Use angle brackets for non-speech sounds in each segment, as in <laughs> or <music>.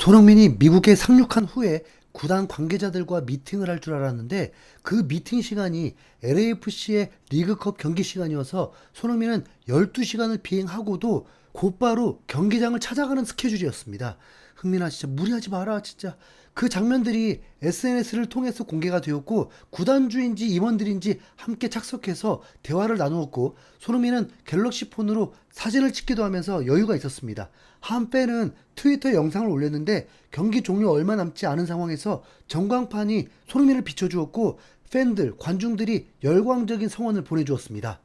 손흥민이 미국에 상륙한 후에 구단 관계자들과 미팅을 할 줄 알았는데 그 미팅 시간이 LAFC의 리그컵 경기 시간이어서 손흥민은 12시간을 비행하고도 곧바로 경기장을 찾아가는 스케줄이었습니다. 흥민아 진짜 무리하지 마라 진짜 그 장면들이 SNS를 통해서 공개가 되었고 구단주인지 임원들인지 함께 착석해서 대화를 나누었고 손흥민은 갤럭시 폰으로 사진을 찍기도 하면서 여유가 있었습니다. 한 팬은 트위터 영상을 올렸는데 경기 종료 얼마 남지 않은 상황에서 전광판이 손흥민을 비춰주었고 팬들, 관중들이 열광적인 성원을 보내주었습니다.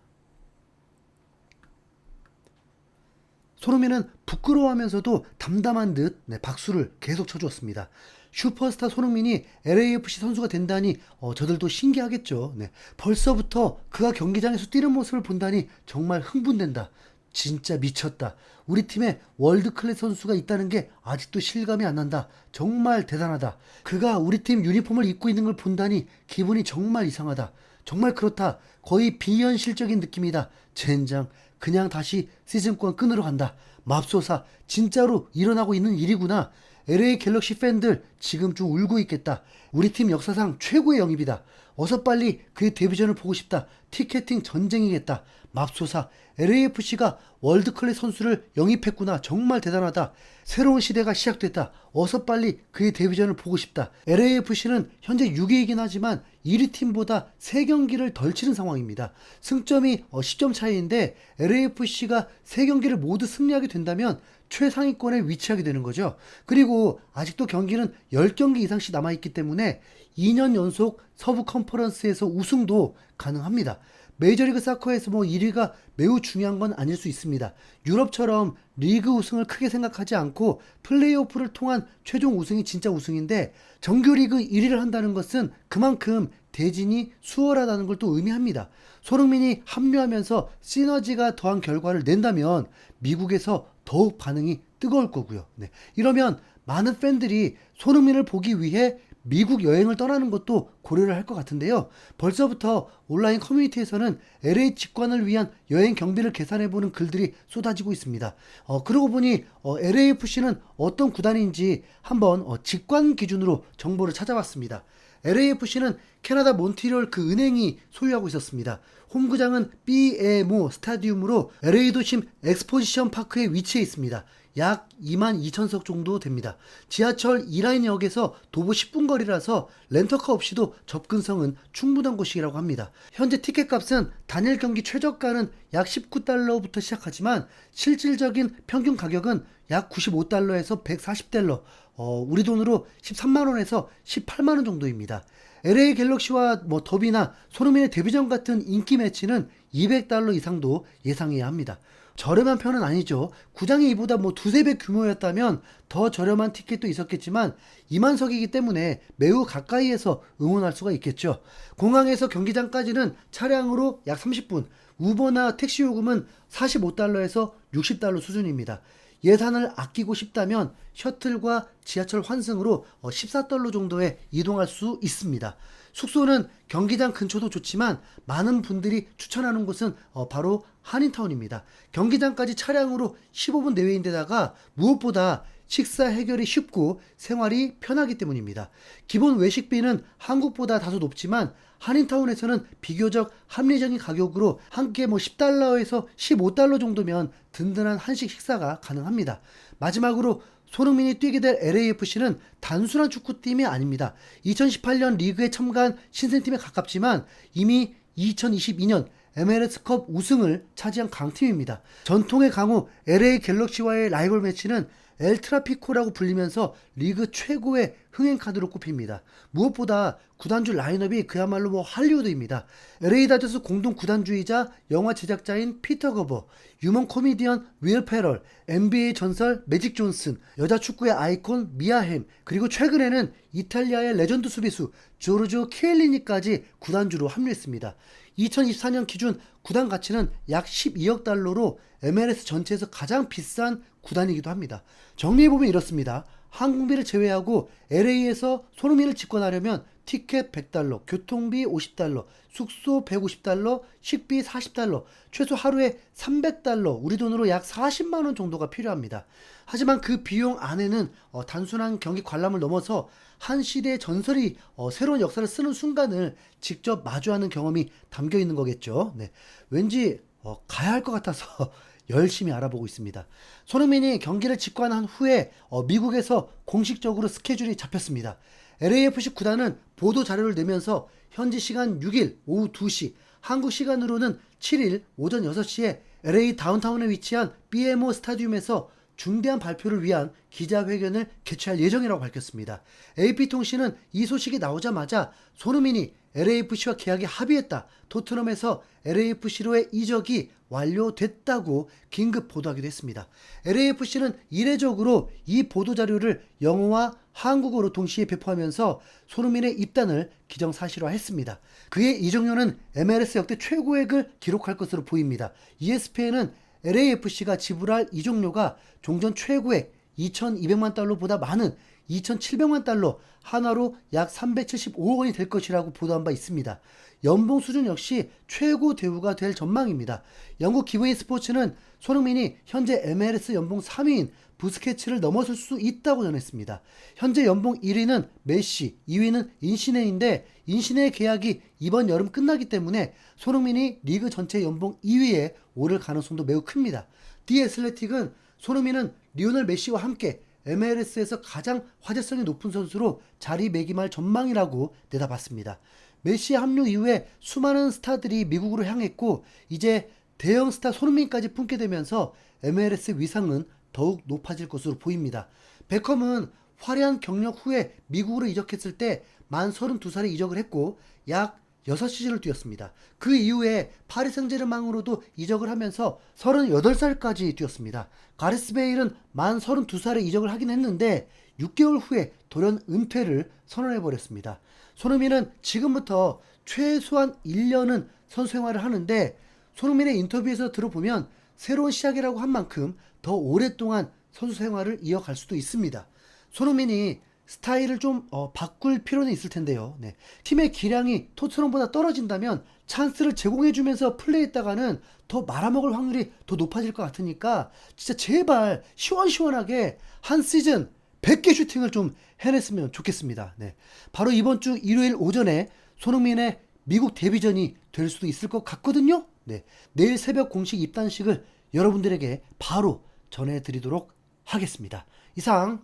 손흥민은 부끄러워하면서도 담담한 듯 네, 박수를 계속 쳐주었습니다. 슈퍼스타 손흥민이 LAFC 선수가 된다니 어, 저들도 신기하겠죠. 네, 벌써부터 그가 경기장에서 뛰는 모습을 본다니 정말 흥분된다. 진짜 미쳤다. 우리 팀에 월드 클래스 선수가 있다는 게 아직도 실감이 안 난다. 정말 대단하다. 그가 우리 팀 유니폼을 입고 있는 걸 본다니 기분이 정말 이상하다. 정말 그렇다. 거의 비현실적인 느낌이다. 젠장. 그냥 다시 시즌권 끊으러 간다. 맙소사. 진짜로 일어나고 있는 일이구나. LA 갤럭시 팬들 지금쯤 울고 있겠다. 우리 팀 역사상 최고의 영입이다. 어서 빨리 그의 데뷔전을 보고 싶다. 티켓팅 전쟁이겠다. 맙소사. LAFC가 월드클래스 선수를 영입했구나. 정말 대단하다. 새로운 시대가 시작됐다. 어서 빨리 그의 데뷔전을 보고 싶다. LAFC는 현재 6위이긴 하지만 1위 팀보다 3경기를 덜 치는 상황입니다. 승점이 10점 차이인데 LAFC가 3경기를 모두 승리하게 된다면 최상위권에 위치하게 되는 거죠. 그리고 아직도 경기는 10경기 이상씩 남아있기 때문에 2년 연속 서부 컨퍼런스에서 우승도 가능합니다. 메이저리그 사커에서 뭐 1위가 매우 중요한 건 아닐 수 있습니다. 유럽처럼 리그 우승을 크게 생각하지 않고 플레이오프를 통한 최종 우승이 진짜 우승인데 정규리그 1위를 한다는 것은 그만큼 대진이 수월하다는 걸 또 의미합니다. 손흥민이 합류하면서 시너지가 더한 결과를 낸다면 미국에서 더욱 반응이 뜨거울 거고요. 네. 이러면 많은 팬들이 손흥민을 보기 위해 미국 여행을 떠나는 것도 고려를 할 것 같은데요. 벌써부터 온라인 커뮤니티에서는 LA 직관을 위한 여행 경비를 계산해보는 글들이 쏟아지고 있습니다. 어, 그러고 보니 어, LAFC는 어떤 구단인지 한번 어, 직관 기준으로 정보를 찾아봤습니다. LAFC는 캐나다 몬트리올 그 은행이 소유하고 있었습니다. 홈구장은 BMO 스타디움으로 LA 도심 엑스포지션 파크에 위치해 있습니다. 약 2만 2천석 정도 됩니다. 지하철 2라인역에서 도보 10분 거리라서 렌터카 없이도 접근성은 충분한 곳이라고 합니다. 현재 티켓 값은 단일 경기 최저가는 약 19달러부터 시작하지만 실질적인 평균 가격은 약 95달러에서 140달러, 어, 우리 돈으로 13만원에서 18만원 정도입니다. LA 갤럭시와 뭐 더비나 손흥민의 데뷔전 같은 인기 매치는 200달러 이상도 예상해야 합니다. 저렴한 편은 아니죠. 구장이 이보다 뭐 두세 배 규모였다면 더 저렴한 티켓도 있었겠지만 2만석이기 때문에 매우 가까이에서 응원할 수가 있겠죠. 공항에서 경기장까지는 차량으로 약 30분, 우버나 택시 요금은 45달러에서 60달러 수준입니다. 예산을 아끼고 싶다면 셔틀과 지하철 환승으로 14달러 정도에 이동할 수 있습니다. 숙소는 경기장 근처도 좋지만 많은 분들이 추천하는 곳은 어, 바로 한인타운입니다. 경기장까지 차량으로 15분 내외인데다가 무엇보다 식사 해결이 쉽고 생활이 편하기 때문입니다. 기본 외식비는 한국보다 다소 높지만 한인타운에서는 비교적 합리적인 가격으로 한 끼에 뭐 10달러에서 15달러 정도면 든든한 한식 식사가 가능합니다. 마지막으로 손흥민이 뛰게 될 LAFC는 단순한 축구팀이 아닙니다. 2018년 리그에 참가한 신생팀에 가깝지만 이미 2022년 MLS컵 우승을 차지한 강팀입니다. 전통의 강호 LA 갤럭시와의 라이벌 매치는 엘트라피코라고 불리면서 리그 최고의 흥행 카드로 꼽힙니다. 무엇보다 구단주 라인업이 그야말로 뭐 할리우드입니다. LA 다저스 공동 구단주이자 영화 제작자인 피터 거버, 유명 코미디언 윌 페럴, NBA 전설 매직 존슨, 여자 축구의 아이콘 미아 햄, 그리고 최근에는 이탈리아의 레전드 수비수 조르조 키엘리니까지 구단주로 합류했습니다. 2024년 기준 구단 가치는 약 12억 달러로 MLS 전체에서 가장 비싼 구단이기도 합니다. 정리해보면 이렇습니다. 항공비를 제외하고 LA에서 손흥민을 직관하려면 티켓 100달러, 교통비 50달러, 숙소 150달러, 식비 40달러, 최소 하루에 300달러, 우리 돈으로 약 40만 원 정도가 필요합니다. 하지만 그 비용 안에는 어, 단순한 경기 관람을 넘어서 한 시대의 전설이 어, 새로운 역사를 쓰는 순간을 직접 마주하는 경험이 담겨 있는 거겠죠. 네. 왠지 어, 가야 할 것 같아서 <laughs> 열심히 알아보고 있습니다. 손흥민이 경기를 직관한 후에 어, 미국에서 공식적으로 스케줄이 잡혔습니다. LAFC 구단은 보도 자료를 내면서 현지 시간 6일 오후 2시, 한국 시간으로는 7일 오전 6시에 LA 다운타운에 위치한 BMO 스타디움에서 중대한 발표를 위한 기자회견을 개최할 예정이라고 밝혔습니다. AP통신은 이 소식이 나오자마자 손흥민이 LAFC와 계약이 합의했다. 토트넘에서 LAFC로의 이적이 완료됐다고 긴급 보도하기도 했습니다. LAFC는 이례적으로 이 보도 자료를 영어와 한국어로 동시에 배포하면서 손흥민의 입단을 기정사실화했습니다. 그의 이적료는 MLS 역대 최고액을 기록할 것으로 보입니다. ESPN은 LAFC가 지불할 이적료가 종전 최고액 2,200만 달러보다 많은 2,700만 달러, 하나로 약 375억 원이 될 것이라고 보도한 바 있습니다. 연봉 수준 역시 최고 대우가 될 전망입니다. 영국 기브인 스포츠는 손흥민이 현재 MLS 연봉 3위인 부스케츠를 넘어설 수 있다고 전했습니다. 현재 연봉 1위는 메시, 2위는 인시네인데 인시네의 계약이 이번 여름 끝나기 때문에 손흥민이 리그 전체 연봉 2위에 오를 가능성도 매우 큽니다. 디 애슬레틱은 손흥민은 리오넬 메시와 함께 MLS에서 가장 화제성이 높은 선수로 자리매김할 전망이라고 내다봤습니다. 메시 합류 이후에 수많은 스타들이 미국으로 향했고 이제 대형 스타 손흥민까지 품게 되면서 MLS 위상은 더욱 높아질 것으로 보입니다. 베컴은 화려한 경력 후에 미국으로 이적했을 때 만 32살에 이적을 했고 약 6시즌을 뛰었습니다. 그 이후에 파리 생제르맹으로도 이적을 하면서 38살까지 뛰었습니다. 가레스 베일은 만 32살에 이적을 하긴 했는데 6개월 후에 돌연 은퇴를 선언해 버렸습니다. 손흥민은 지금부터 최소한 1년은 선수 생활을 하는데 손흥민의 인터뷰에서 들어보면 새로운 시작이라고 한 만큼 더 오랫동안 선수 생활을 이어갈 수도 있습니다. 손흥민이 스타일을 좀 어, 바꿀 필요는 있을 텐데요. 네. 팀의 기량이 토트넘보다 떨어진다면 찬스를 제공해주면서 플레이했다가는 더 말아먹을 확률이 더 높아질 것 같으니까 진짜 제발 시원시원하게 한 시즌 100개 슈팅을 좀 해냈으면 좋겠습니다. 네. 바로 이번 주 일요일 오전에 손흥민의 미국 데뷔전이 될 수도 있을 것 같거든요. 네. 내일 새벽 공식 입단식을 여러분들에게 바로 전해드리도록 하겠습니다. 이상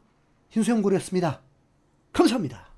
흰수염고리였습니다. 감사합니다.